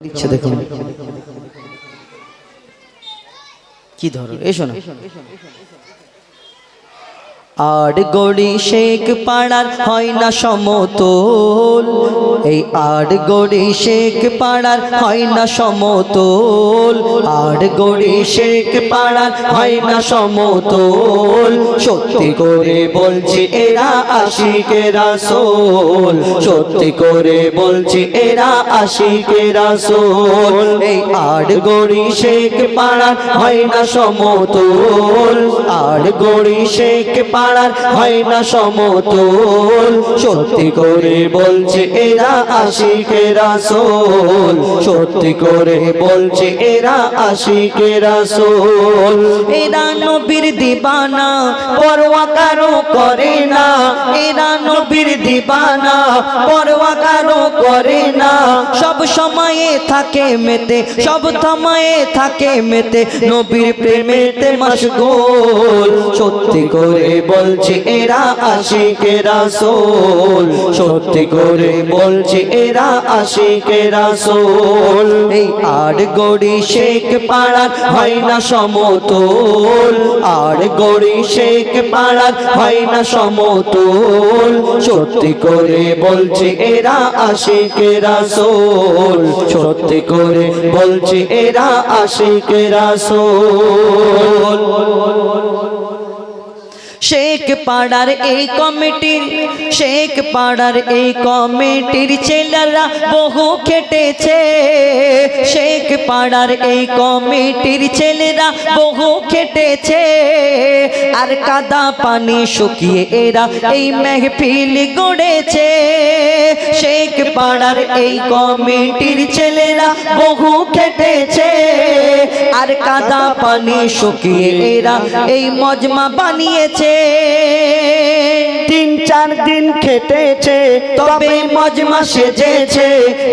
দিচ্ছে দেখুন কি ধরো এসো না। আর গড়ি শেখ পাড়ার হয় না সমতল। এই আর গড়ি শেখ পাড়ার হয় না সমতল। আর গড়ি শেখ পাড়ার হয় না সমতল। সত্যি করে বলছি এরা আশিকে রাসোল। সত্যি করে বলছি এরা আশিকে রাসোল। এই আর গড়ি শেখ পাড়ার হয় না সমতল। আর গড়ি শেখ পাড়ার হয় না সমতল। সত্যি করে বলছে এরা আশিকে রাসোল। সত্যি করে বলছে এরা আশিকে রাসোল। এরা নবীর দিবানা, পরোয়া কারও করে না। এরা নবীর দিবানা, পরোয়া কারও করে না। সব সময়ে থাকে মেতে, সব সময়ে থাকে মেতে। নবীর প্রেমেতে মশগুল। সত্যি করে বলছে, এরা আশিকে রাসূল। সত্যি করে বলছে, এরা আশিকে রাসূল। এই আর গড়ি শেখ পাড়ার হয় না সমতল। আর গড়ি শেখ পাড়ার হয় না সমতল। সত্যি করে বলছে, এরা আশিকে রাসূল। সত্যি করে বলছে, এরা আশিকে রাসূল। শেখ পাড়ার এই কমিটির, শেখ পাড়ার এই কমিটির ছেলেরা বহু খেটেছে। শেখ পাড়ার এই কমিটির ছেলেরা বহু খেটেছে। আর কাদা পানি শুকিয়ে এরা এই মেহফিল গড়েছে। শেখ পাড়ার এই কমিটির ছেলেরা বহু খেটেছে। আর কাদা পানি শুকিয়ে এরা এই মজমা বানিয়েছে। চার দিন খেটেছে, তবে মজমা সেজেছে।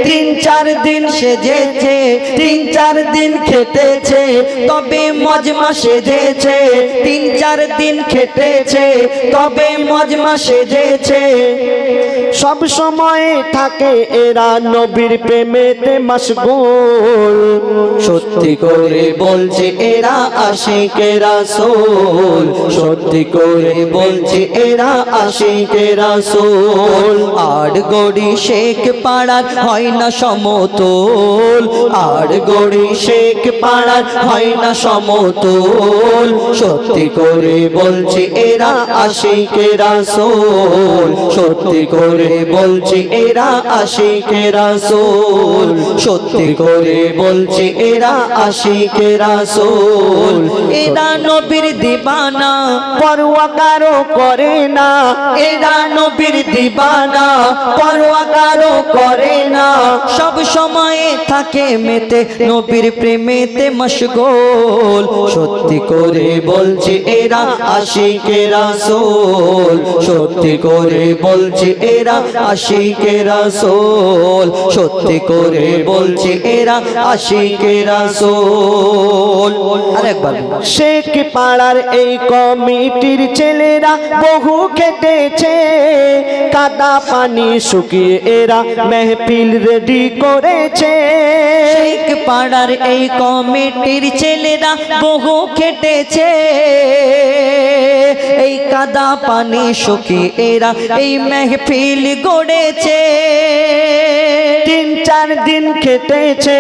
তিন চার দিন সেজেছে, তিন চার দিন খেটেছে, তবে মজমা সেজেছে। তিন চার দিন খেটেছে, তবে মজমা সেজেছে। সব সময় থাকে এরা নবীর প্রেমেতে মশগুল। সত্যি করে বলছে এরা আশিকে রাসূল। সত্যি করে বলছে এরা আশিকে রাসূল। আর গড়ি শেখ পাড়ার হয় না সমতল। আর গড়ি শেখ পাড়ার হয় না সমতল। সত্যি করে বলছে এরা আশিকে রাসূল। সত্যি করে বলছে, এরা আশিকে রাসূল। সত্যি করে বলছে, এরা আশিকে সোল এরা নবীর দিবানা পরোয়া কারও করে না। এরা নবীর দিবানা পরোয়া কারও করে সব সময়ে থাকে মেতে, নবীর প্রেমেতে মশগুল। সত্যি করে বলছে এরা আশিকে রাসূল। সত্যি করে বলছে এরা আশিকে রাসূল। সত্যি করে বলছে এরা আশিকে রাসূল। আরেকবার শেখ পাড়ার এই কমিটির ছেলেরা বহু খেটেছে। কাদা পানি শুকিয়ে এরা মেহফিল রেডি করেছে। শেখ পাড়ার এই কমিটির ছেলেরা বহু খেটেছে। এই কাদা পানি শুকিয়ে এরা এই মেহফিল গড়েছে। চার দিন খেটেছে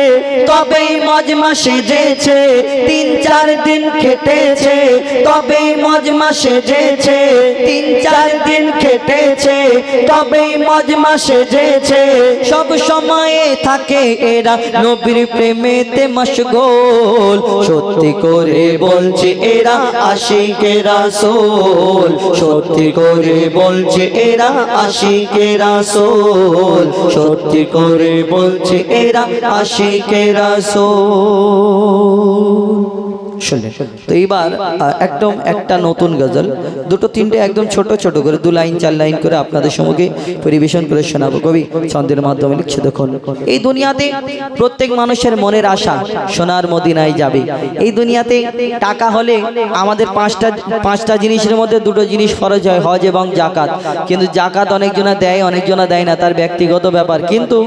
তবে মজমা সেজেছে তিন চার দিন খেটেছে তবে মজমা সেজেছে তিন চার দিন খেটেছে তবে মজমা সেজেছে সব সময়ে থাকে এরা নবীর প্রেমেতে মশগোল। সত্যি করে বলছে এরা আশিকে রাসূল। সত্যি করে বলছে এরা আশিকে রাসূল। সত্যি করে বলছে এরা আশিকেরা রাসূল। শুনলেন। তো এইবার একদম একটা নতুন গজল। দুটো তিনটে একদম ছোট ছোট করে, দু লাইন, চার লাইন করে আপনাদের সম্মুখে পরিবেশন করে শোনাবো। কবি ছন্দের মাধ্যমে লিখছে, দেখুন, এই দুনিয়াতে প্রত্যেক মানুষের মনের আশা সোনার মদিনায় যাবে। এই দুনিয়াতে টাকা হলে আমাদের পাঁচটা পাঁচটা জিনিসের মধ্যে দুটো জিনিস খরচ হয়, হজ এবং জাকাত কিন্তু জাকাত অনেকজনা দেয় অনেকজনা দেয় না, তার ব্যক্তিগত ব্যাপার। কিন্তু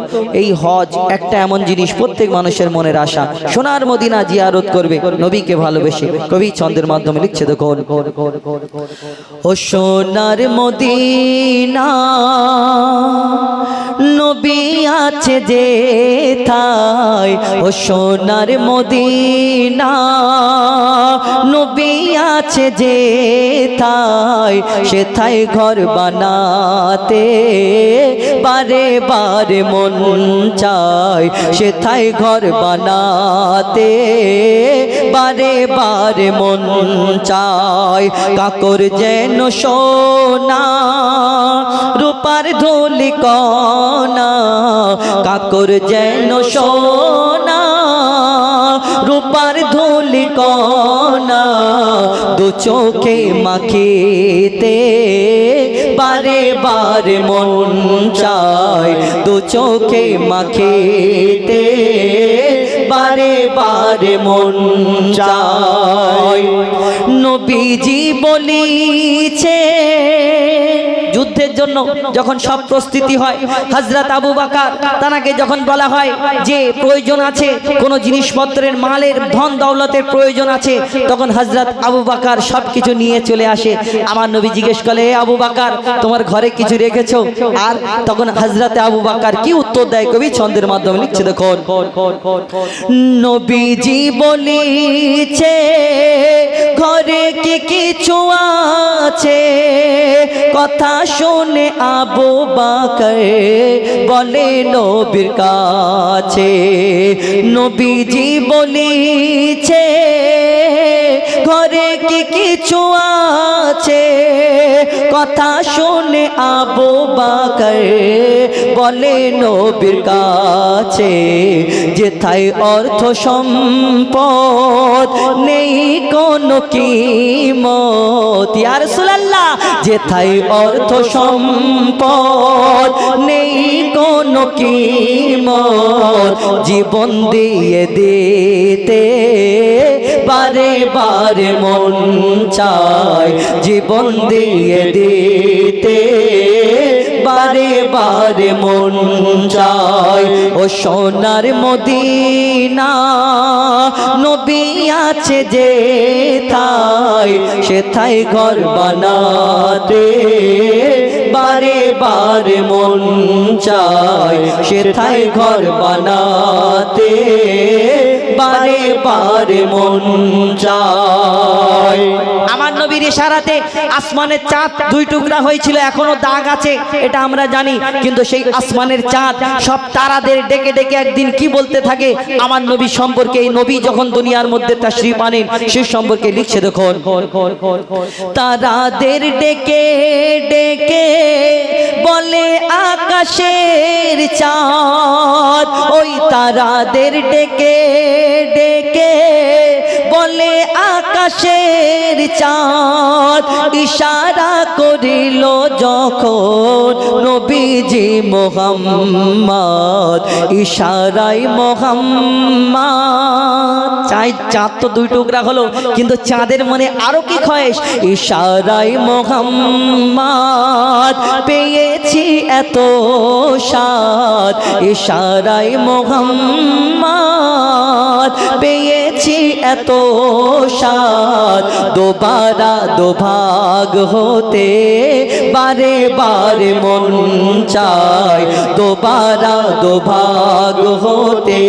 এই হজ একটা এমন জিনিস, প্রত্যেক মানুষের মনের আশা। সোনার মদিনা জিয়ারত করবে নবীকে ভালোবেসে কবি ছন্দের মাধ্যমে লিখছে দেখুন। ও সোনার মদিনা, নবী আছে যে থাই ও সোনার মদিনা, নবী আছে যে থাই সে থাই ঘর বানাতে বারে বারে মন চায়। সে থাই ঘর বানাতে বারে বারে মন চায়, কাকর যেন সোনা, রূপার ধুলি কনা কাকর যেন সোনা, রূপার ধুলি কনা দু চোখে মাখিতে বারে বারে মন চায়, দু চোখে মাখিতে বারে বারে মন চায়। নবীজি বলিছে জন্য যখন সব প্রস্তুতি হয় হজরত আবু বাকার তানাকে যখন বলা হয় যে প্রয়োজন আছে, কোনো জিনিসপত্রের মালের ধন দৌলতের প্রয়োজন আছে, তখন হজরত আবু বাকার সব কিছু নিয়ে চলে আসে। আমার নবী জিজ্ঞেস করে "এ আবু বাকার, তোমার ঘরে কিছু রেখেছো? আর তখন হজরত আবু বাকার কি উত্তর দেয় কবি? ছন্দের মাধ্যমে লিখছে, দেখুন নবীজি বলিছে ঘরে কি কিছু আছে? কথা শুনে আবু বাকর বলে, নবীর কাছে নবীজি বলিছে, ঘরে কি কিছু আছে? কথা শুনে আবু বাকর বলে নবীর কাছে, যেথায় অর্থ সম্পদ নেই কোনো কিমত। ইয়া রাসূলুল্লাহ, যেথায় অর্থ সম্পদ নেই কোনো কিমত। জীবন দিয়ে দিতে বারে বারে মন চায়, জীবন দিয়ে দিতে বারে বারে মন চায়। ও সোনার মদিনা নবী আছে যে থাই সে থাই ঘর বানাতে। বারে বারে মন চায়, সে থাই ঘর বানাতে। বারে বারে মন চায়। আমার নবীর ইশারাতে আসমানের চাঁদ দুই টুকরা হয়েছিল, এখনও দাগ আছে, এটা আমরা জানি। কিন্তু সেই আসমানের চাঁদ সব তারাদের ডেকে ডেকে একদিন কি বলতে থাকে? আমার নবী সম্পর্কে এই নবী যখন দুনিয়ার মধ্যে তাশরীফ আনেন সে সম্পর্কে লিখছে, দেখুন। তারাদের ডেকে ডেকে বলে আকাশের চাঁদ। ওই তারাদের ডেকে ডেকে বলে আকাশের চাঁদ। ইশারা করিল যখন নবীজি মোহাম্মদ ইশারাই মোহাম্মদ চাই চাঁদ তো দুই টুকরা হলো, কিন্তু চাঁদের মনে আরও কি খয়েস ইশারাই মোহাম্মদ পেয়েছি এত সাদ ইশারাই মোহাম্মদ পেয়েছি এত সাদ দোবারা দোভাগ হতে বারে বারে মন চায়। দোবারা দোভাগ হতে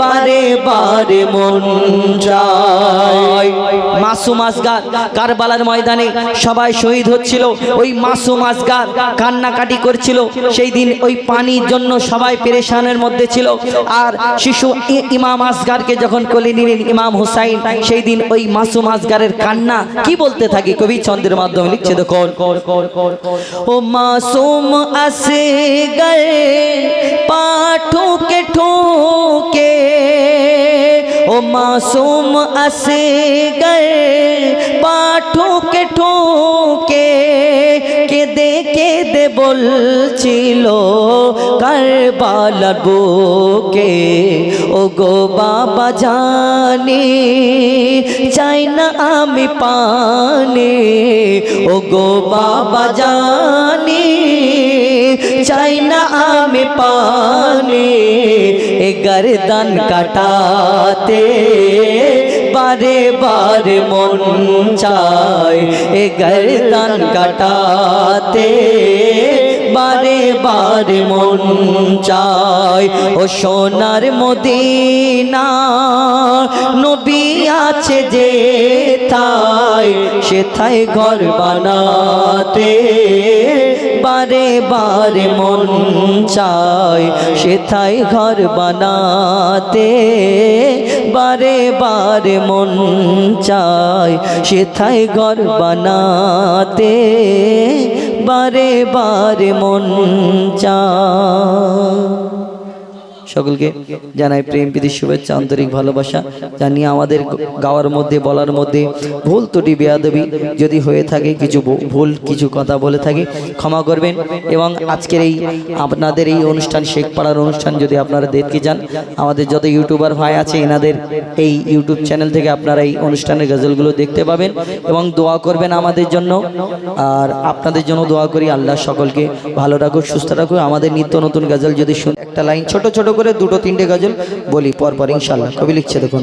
বারে বারে মন চায়। মাসুম আসগার কারবালার ময়দানে সবাই শহীদ হচ্ছিল। ওই মাসুম আসগার কান্নাকাটি করছিল। সেই দিন ওই পানির জন্য সবাই পেরেশানের মধ্যে ছিল। আর শিশু ইমাম আসগারকে যখন কোলে নিলেন ইমাম হুসাইন, সেই দিন ওই মাসুম আসগারের কান্না কি বলতে থাকে? কবি চন্দ্রের মাধ্যমে লিখছে দেখুন। ও মাসুম পাঠুকে ঠোকে ও ओ ও মাসুম আসে গে পাঠোকে ঠোকে কেঁদে কেঁদে বলছিল কারবালার বুকে ও গো বাবা জানি চাই না আমি পানি ও গো বাবা জানি চাই না আমি পানি, এ গরদান কাটাতে। বারে বারে মন চায় এ গরদান কাটাতে। বারে বারে মন চায় ও সোনার মদিনা, নবী আছে যে তাই সেথায় ঘর বানাতে। বারে বারে মন চায়, সেথায় ঘর বানাতে। বারে বারে মন চায়, সেথায় ঘর বানাতে। বারে বারে মন চায়। সকলকে জানাই প্রেম প্রীতি, শুভেচ্ছা, আন্তরিক ভালোবাসা জানিয়ে আমাদের গাওয়ার মধ্যে, বলার মধ্যে ভুল ত্রুটি, বেয়াদবি যদি হয়ে থাকে, কিছু ভুল কিছু কথা বলে থাকি, ক্ষমা করবেন। এবং আজকের এই আপনাদের এই অনুষ্ঠান শেখ পাড়ার অনুষ্ঠান যদি আপনারা দেখতে যান আমাদের যত ইউটিউবার ভাই আছে, এনাদের এই ইউটিউব চ্যানেল থেকে আপনারা এই অনুষ্ঠানের গজলগুলো দেখতে পাবেন। এবং দোয়া করবেন আমাদের জন্য। আর আপনাদের জন্য দোয়া করি, আল্লাহ সকলকে ভালো রাখুক, সুস্থ রাখুক। আমাদের নিত্য নতুন গজল যদি একটা লাইন ছোট ছোট করে দুটো তিনটে গজল বলি পরপর ইনশাল্লাহ কবি লিখছে দেখুন।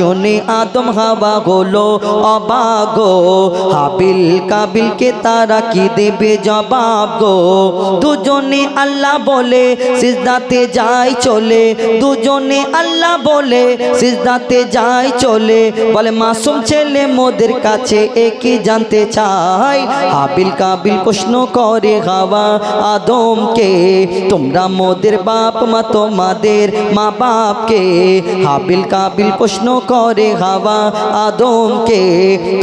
শুনে আদম হাওয়া হলো অবাগো হাবিল কাবিলকে তারা কি দেবে জবাব গো? দুজনে আল্লাহ বলে, সিজদাতে যাই চলে। দুজনে আল্লাহ বলে, সিজদাতে যাই চলে। বলে, মাসুম ছেলে মোদের কাছে একই জানতে চাই? হাবিল কাবিল প্রশ্ন করে, হাওয়া আদমকে, তোমরা মোদের বাপ মা, তোমাদের মা বাপকে হাবিল কাবিল প্রশ্ন করে হাওয়া আদমকে।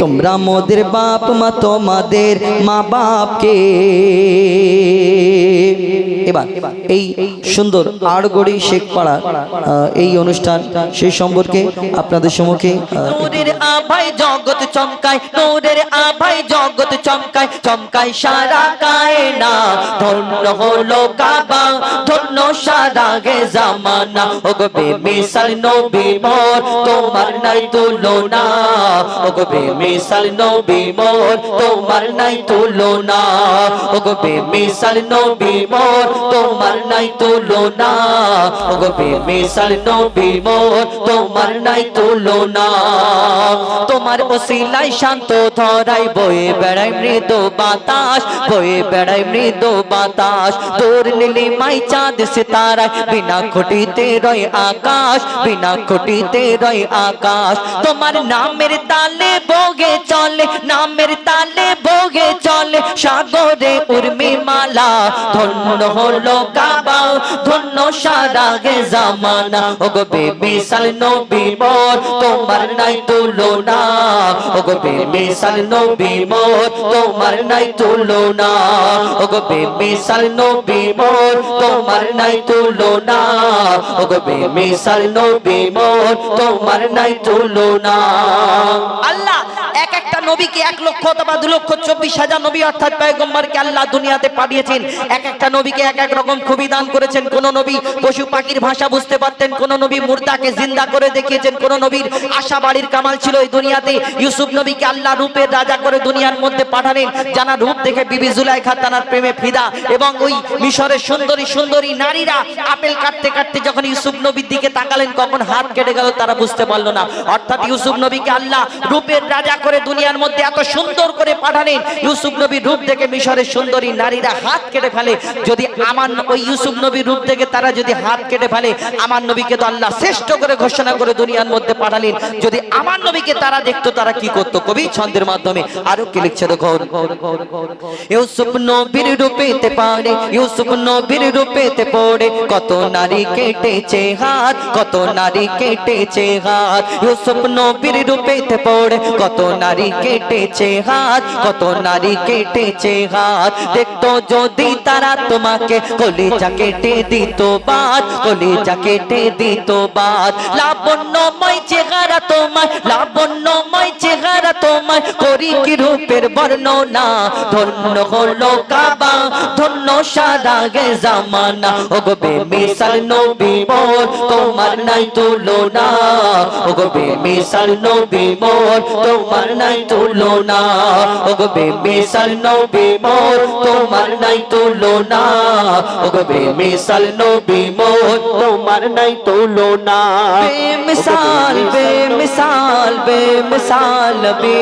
তোমরা মোদের বাপ মা তোমাদের মা বাপকে এবার এই সুন্দর আড়গড়ি শেখপাড়া এই অনুষ্ঠান, সেই সম্পর্কে আপনাদের সম্মুখে চমকায় জগৎ চমকায় চমকায় সারা ধন্য হলো কাবা, ধন্য গে জামানা। ওগো নবী মোর, তোমার নাই তুলনা। ওগো বেমিসাল নবী মোর, তোমার নাই ওগো বেমিসাল নবী মোর তোমার নাই তুলনা। ওগো বেমিসাল নবী মোর, তোমার নাই তুলনা। তোমার ওসিলাই শান্ত ধরাই, বয়ে বেড়াই মৃদু বাতাস, বয়ে বেড়াই মৃদু বাতাস। দূর নীলি মাই চাঁদ সিতারায়, বিনা খুঁটিতে রয় আকাশ, বিনা খুঁটিতে রয় আকাশ। তোমার নামের তালে বগে চলে, নামের তালে বগে চলে, সাগরে উর্মি মালা ধন্য হলো কাবা ধন্য সারা গে জামানা। ওগো বেবি সাল নবী মোর, তোমার নাই তুলনা। ওগো বেবি সাল নবী মোর, তোমার নাই তুলনা। ওগো বেবি সাল নবী মোর, তোমার নাই তুলনা। ওগো বেবি সাল নবী মোর, তোমার নাই তুলনা। আল্লাহ একটা নবীকে এক লক্ষ অথবা দু লক্ষ চব্বিশ হাজার নবী অর্থাৎ পয়গম্বরকে আল্লাহ দুনিয়াতে পাঠিয়েছেন। এক একটা নবীকে এক এক রকম খুবই দান করেছেন। কোন নবী পশু পাখির ভাষা বুঝতে পারতেন, কোন নবী মুর্দাকে জিন্দা করে দেখিয়েছেন, কোন নবীর আশা বাড়ির কামাল ছিল এই দুনিয়াতে। ইউসুফ নবীকে আল্লাহ রূপের রাজা করে দুনিয়ার মধ্যে পাঠালেন, জানা রূপ দেখে বিবি জুলাইখা তানার প্রেমে ফিদা এবং ওই মিশরের সুন্দরী সুন্দরী নারীরা আপেল কাটতে কাটতে যখন ইউসুফ নবীর দিকে তাকালেন, কখন হাত কেটে গেল তারা বুঝতে পারল না। অর্থাৎ ইউসুফ নবীকে আল্লাহ রূপের রাজা করে দুনিয়ার মধ্যে এত সুন্দর করে পাঠালেন ইউসুফ নবীর রূপ দেখে মিশরের সুন্দরী নারীরা হাত কেটে ফেলে। যদি আমার ওই ইউসুফ নবীর রূপ থেকে তারা যদি হাত কেটে ফেলে, আমার নবীকে তো আল্লাহ শ্রেষ্ঠ করে ঘোষণা করে দুনিয়ার মধ্যে পাঠালেন। যদি আমার নবীকে তারা দেখতো, তারা কি করতো? কবি ছন্দের মাধ্যমে আরও কি লিখছে দেখো? ইউসুফ নবীর রূপেতে পারে ইউসুফ নবীর রূপেতে পড়ে, কত নারী কেটেছে হাত, কত নারী কেটেছে হাত। ইউসুফ নবীর রূপেতে পড়ে, কত নারী কেটেছে হাত, কত নারী কেটেছে হাত। দেখতো যদি তারা তোমাকে কলিজা কেটে দিত বাদ, কলিজা কেটে দিত বাদ। লাবণ্যময় চেহারা তোমার লাবণ্যময় চেহারা তোমার করি কি রূপের বর্ণনা? ধন্য হলো কাবা, ধন্য সারা গে জামানা। ও গো বেমিসাল নবী মোর, তোমার নাই তুলনা। ও গো বেমিসাল নবী মোর, তোমার নাই তুলনা। ও গো বেমিসাল নবী মোর তোমার নাই তুলনা। ও গো বেমিসাল নবী মোর তোমার নাই তুলনা। বেমিসাল বেমিসাল বেমিসাল বে।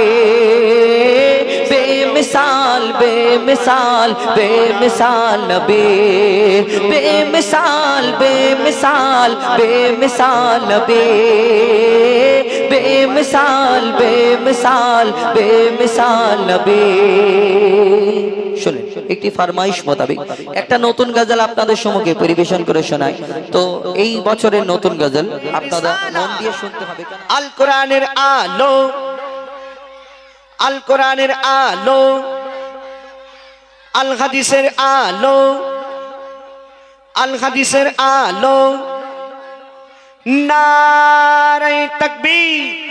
বেমিসাল বেমিসাল বেমিসাল বে। বেমিসাল বেমিসাল বেমিসাল বে। বেমিসাল বেমিসাল বেমিসাল বে শুনুন, একটি ফারমাইশ মোতাবেক একটা নতুন গজল আপনাদের সম্মুখে পরিবেশন করে শোনায় তো এই বছরের নতুন গজল আপনারা মন দিয়ে শুনতে হবে আল কোরআনের আলো, আল কোরআনের আলো, আল হাদিসের আলো, আল হাদিসের আলো নারে তাকবীর।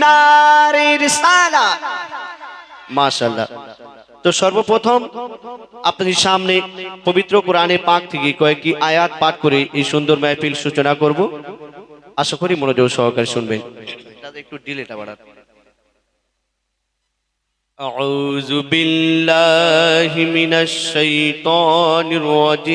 নারে রিসালা মাশাআল্লাহ তো সর্বপ্রথম আপনাদের সামনে পবিত্র কোরআনে পাক থেকে কয়েকটি আয়াত পাঠ করে এই সুন্দর মাহফিল সূচনা করব আশা করি মনোযোগ সহকারে শুনবেন একটু ডিলেটা বাড়ান أعوذ بالله من الشيطان الرجيم